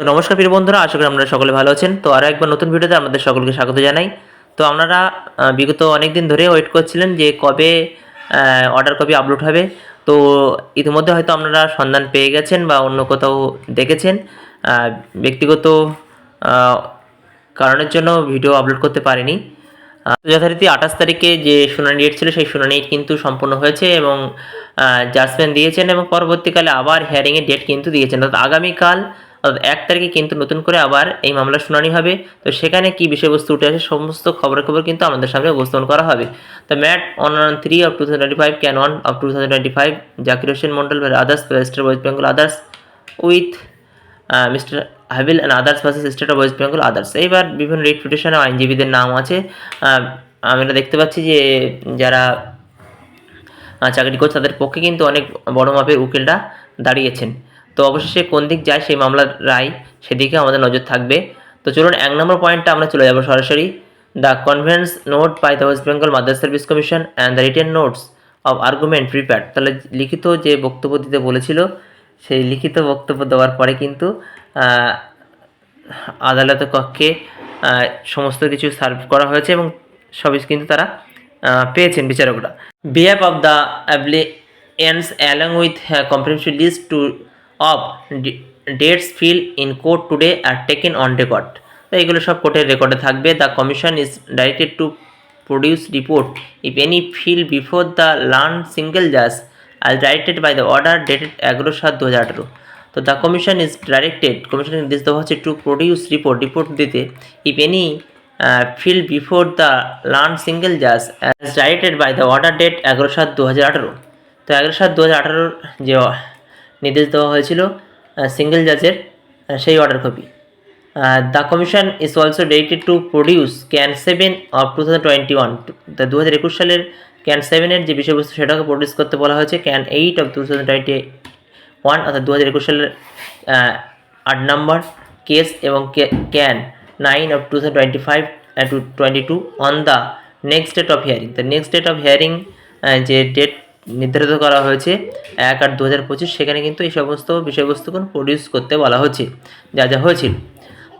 তো নমস্কার প্রিয় বন্ধুরা, আশা করি আপনারা সকলে ভালো আছেন। তো আরও একবার নতুন ভিডিওতে আপনাদের সকলকে স্বাগত জানাই। তো আপনারা বিগত অনেক দিন ধরে ওয়েট করছিলেন যে কবে অর্ডার কপি আপলোড হবে। তো ইতিমধ্যে হয়তো আপনারা সন্ধান পেয়ে গেছেন বা অন্য কোথাও দেখেছেন। ব্যক্তিগত কারণের জন্য ভিডিও আপলোড করতে পারিনি। যথারীতি আঠাশ তারিখে যে শুনানি ডেট ছিল, সেই শুনানি কিন্তু সম্পূর্ণ হয়েছে এবং জাজমেন্ট দিয়েছেন এবং পরবর্তীকালে আবার হিয়ারিংয়ের ডেট কিন্তু দিয়েছেন। অর্থাৎ আগামীকাল অর্থাৎ এক তারিখে কিন্তু নতুন করে আবার এই মামলার শুনানি হবে। তো সেখানে কি বিষয়বস্তু উঠে আসে সমস্ত খবরের খবর কিন্তু আমাদের সামনে উপস্থাপন করা হবে। তো MAT on three of two thousand five, CAN one of two thousand twenty five, Zakir Hossain Mondal others wester west Bengal others with mister Habil and others versus state of west Bengal others এইবার বিভিন্ন writ পিটিশনে আইনজীবীদের নাম আছে। আমরা দেখতে পাচ্ছি যে যারা চাকরি করছে তাদের পক্ষে কিন্তু অনেক বড় মাপের উকিলরা দাঁড়িয়েছেন। তো অবশেষে কোন দিক যায় সেই মামলার রায় সেদিকে আমাদের নজর থাকবে। তো চলুন এক নম্বর পয়েন্টটা আমরা চলে যাব সরাসরি। The convents note by the west Bengal Madrasah service commission and the written notes of argument prepare তাহলে লিখিত যে বক্তব্য দিতে বলেছিল সেই লিখিত বক্তব্য দেওয়ার পরে কিন্তু আহ, আদালত কক্ষে সমস্ত কিছু সার্ভ করা হয়েছে এবং সবই কিন্তু তারা পেয়েছেন বিচারকরা। Behalf of the appellants along with comprehensive list to of dates filed in court today are taken on record তো এগুলো সব কোর্টের রেকর্ডে থাকবে। The commission is directed to produce report if any field before the learned single judge as directed by the order dated এগারো সাত দু হাজার আঠারো। তো the commission is directed commission নির্দেশ দেওয়া হচ্ছে টু প্রডিউস রিপোর্ট রিপোর্ট দিতে। If any field before the learned single জাজ as directed by the order date এগারো সাত দু হাজার আঠারো। তো এগারো সাত দু হাজার আঠারোর যে নির্দেশ দেওয়া হয়েছিল সিঙ্গেল জাজের সেই order copy the commission is also dedicated to produce CAN seven of two thousand twenty one দু হাজার একুশ সালের ক্যান সেভেনের যে বিষয়বস্তু সেটাকে প্রডিউস করতে বলা হয়েছে CAN eight of two thousand twenty one অর্থাৎ দু হাজার একুশ সালের আট নম্বর কেস এবং CAN nine of two thousand twenty five two twenty two on the next date of hearing the next date of hearing যে ডেট নির্ধারিত করা হয়েছে এক আট দু হাজার পঁচিশ সেখানে কিন্তু এই সমস্ত বিষয়বস্তুগুলো প্রডিউস করতে বলা হচ্ছে যা যা হয়েছিল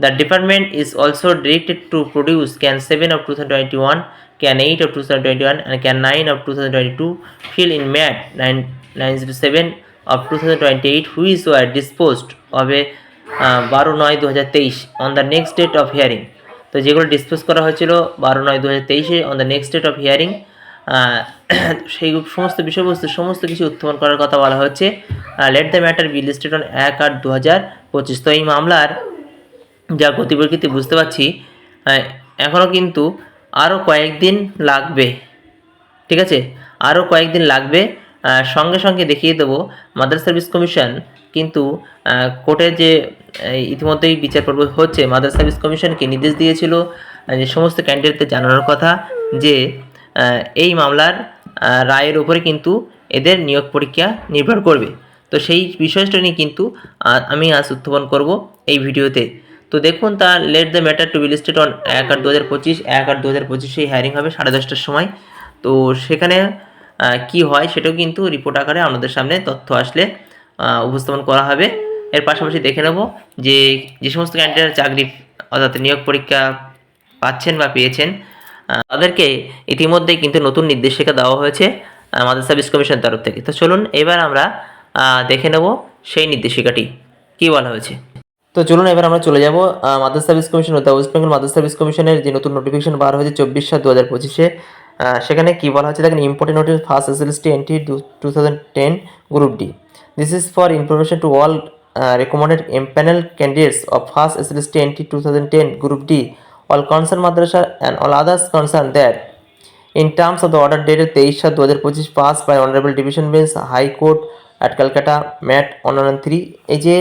The department is also directed to produce CAN 7 of 2021, CAN 8 of 2021, and CAN 9 of 2022 fill in MAT 9, 907 of 2028 which were disposed of a বারো নয় দু হাজার তেইশ on the next date of hearing তো যেগুলো ডিসপোজ করা হয়েছিল বারো নয় দু হাজার তেইশে on the next date of hearing সেই সমস্ত বিষয়বস্তু, সমস্ত কিছু উত্থাপন করার কথা বলা হচ্ছে। Let the matter be listed on এক আট দু হাজার পঁচিশ। তো এই মামলার যা গতি প্রকৃতি বুঝতে পারছি এখনও কিন্তু আরও কয়েকদিন লাগবে, ঠিক আছে? আরও কয়েকদিন লাগবে। সঙ্গে সঙ্গে দেখিয়ে দেবো। মাদার সার্ভিস কমিশন কিন্তু কোর্টে যে ইতিমধ্যেই বিচার পর্ব হচ্ছে মাদার সার্ভিস কমিশনকে নির্দেশ দিয়েছিল যে সমস্ত ক্যান্ডিডেটদের জানানোর কথা, যে এই মামলার রায়ের উপরে কিন্তু এদের নিয়োগ পরীক্ষা নির্ভর করবে। তো সেই বিষয়টা নিয়ে কিন্তু আমি আজ উত্থাপন করব এই ভিডিওতে। তো দেখুন তা let the matter to be listed on এক আট দু হাজার পঁচিশ, এক আট দু হাজার পঁচিশে হ্যারিং হবে সাড়ে দশটার সময়। তো সেখানে কি হয় সেটাও কিন্তু রিপোর্ট আকারে আমাদের সামনে তথ্য আসলে উপস্থাপন করা হবে। এর পাশাপাশি দেখে নেব যে যে সমস্ত ক্যান্ডিডেট চাকরি অর্থাৎ নিয়োগ পরীক্ষা পাচ্ছেন বা পেয়েছেন তাদেরকে ইতিমধ্যেই কিন্তু নতুন নির্দেশিকা দেওয়া হয়েছে আমাদের সার্ভিস কমিশনের তরফ থেকে। তো চলুন এবার আমরা দেখে নেব সেই নির্দেশিকাটি। কী বলা হয়েছে? তো চলুন এবার আমরা চলে যাব মাদার সার্ভিস কমিশন অর্থাৎ ওয়েস্ট বেঙ্গল মাদার সার্ভিস কমিশনের যে নতুন নোটিফিকেশন বার হয়েছে চব্বিশ সাত দু হাজার পঁচিশে সেখানে কী বলা হচ্ছে দেখেন important notice first SLST NT two thousand ten group D this is for information to all recommended empanel candidates of first SLST NT two thousand ten group D all concern madrasah and all others concern that In terms of the order dated তেইশ সাত দু হাজার পঁচিশ pass by honourable division bench high court at Calcutta MAT on three এই যে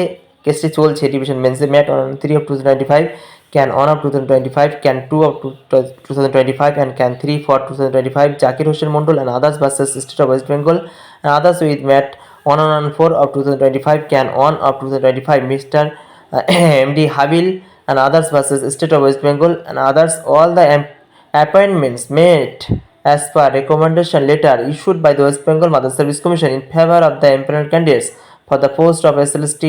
কেসটি চলছে division বেঞ্চে MAT on three of two thousand five CAN on of two thousand twenty five CAN two of two two thousand twenty five and CAN three for two thousand twenty five Zakir Hossain Mondal and others versus state of west Bengal and others with MAT on on four of two thousand twenty five CAN on of two thousand twenty five mister MD Habil and others versus State of West Bengal and others all the appointments made as per recommendation letter issued by the West Bengal Mother Service Commission in favor of the empaneled candidates for the post of SLST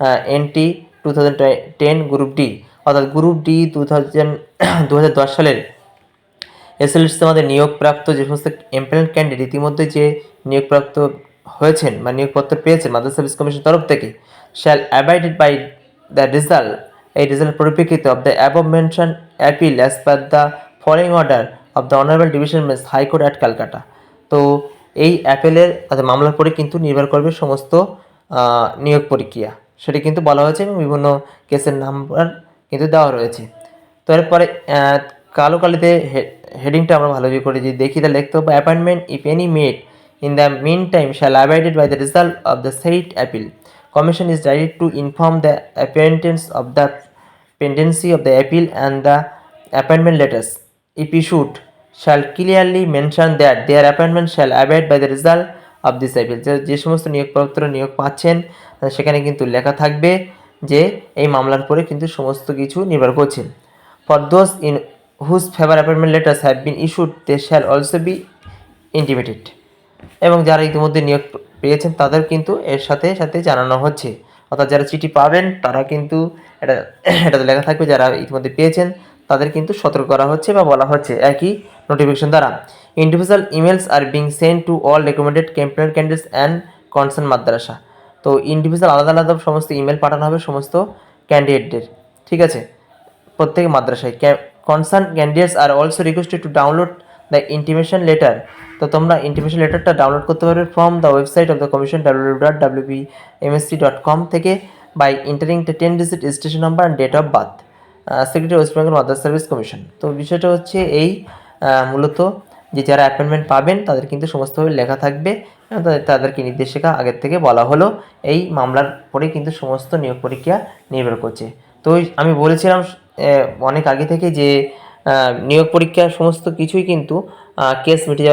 uh, NT two thousand ten group D অর্থাৎ group D two thousand দু হাজার দশ সালের এসএলএসসি আমাদের নিয়োগপ্রাপ্ত যে সমস্ত এমপ্লয়েন্ট candidate ইতিমধ্যে যে নিয়োগপ্রাপ্ত হয়েছেন বা নিয়োগপত্র পেয়েছেন মাদ্রাসা সার্ভিস কমিশনের তরফ থেকে shall abided by the result এই রেজাল্ট পরিপ্রেক্ষিতে of the above mention appeal as per the following order of the honourable division bench high court at Calcutta তো এই অ্যাপেলের অর্থাৎ মামলার পরে কিন্তু নির্ভর করবে সমস্ত নিয়োগ প্রক্রিয়া। সেটি কিন্তু বলা হয়েছে এবং বিভিন্ন কেসের নাম্বার কিন্তু দেওয়া রয়েছে। তো এরপরে কালো কালিতে হেডিংটা আমরা ভালো করে যদি দেখি, তাহলে লিখতে হবে appointment if any made in the mean time shall abided by the result of the said appeal commission is direct to inform the appointees of the pendency of the appeal and the appointment letters. If issued, shall clearly mention that their appointment shall abide by the result of this appeal. যে যে সমস্ত নিয়োগপত্র নিয়োগ পাচ্ছেন সেখানে কিন্তু লেখা থাকবে যে, এই মামলার পরে কিন্তু সমস্ত কিছু নির্ভর করছে। For those in whose favour appointment letters have been issued they shall also be intimated এবং যারা ইতিমধ্যে নিয়োগ পেয়েছেন তাদের কিন্তু এর সাথে সাথে জানানো হচ্ছে। অর্থাৎ যারা চিঠি পাবেন, তারা কিন্তু এটা, এটাতে লেখা থাকবে যারা ইতিমধ্যে পেয়েছেন, তাদের কিন্তু সতর্ক করা হচ্ছে বা বলা হচ্ছে। একই নোটিফিকেশন দ্বারা। Individual emails are being send to all recommended campaign candidates and concern madrasa. তো ইন্ডিভিজুয়াল আলাদা আলাদা সমস্ত ইমেল পাঠানো হবে সমস্ত ক্যান্ডিডেটদের ঠিক আছে? প্রত্যেক মাদ্রাসায়। Concern candidates are also requested to download the intimation letter তো তোমরা ইন্টিমেশন লেটারটা ডাউনলোড করতে পারবে from the website of the commission W dot W B MSC dot com থেকে by entering ten digit registration number and date of birth secretary West Bengal Madrasah service commission তো বিষয়টা হচ্ছে এই মূলত যে যারা অ্যাপয়েন্টমেন্ট পাবেন তাদের কিন্তু সমস্তভাবে লেখা থাকবে তাদেরকে নির্দেশিকা আগের থেকে বলা হলো। এই মামলার পরে কিন্তু সমস্ত নিয়োগ পরীক্ষা নির্ভর করছে। তো আমি বলেছিলাম অনেক আগে থেকে যে নিয়োগ পরীক্ষার সমস্ত কিছুই কিন্তু কেস মিটে যাবে।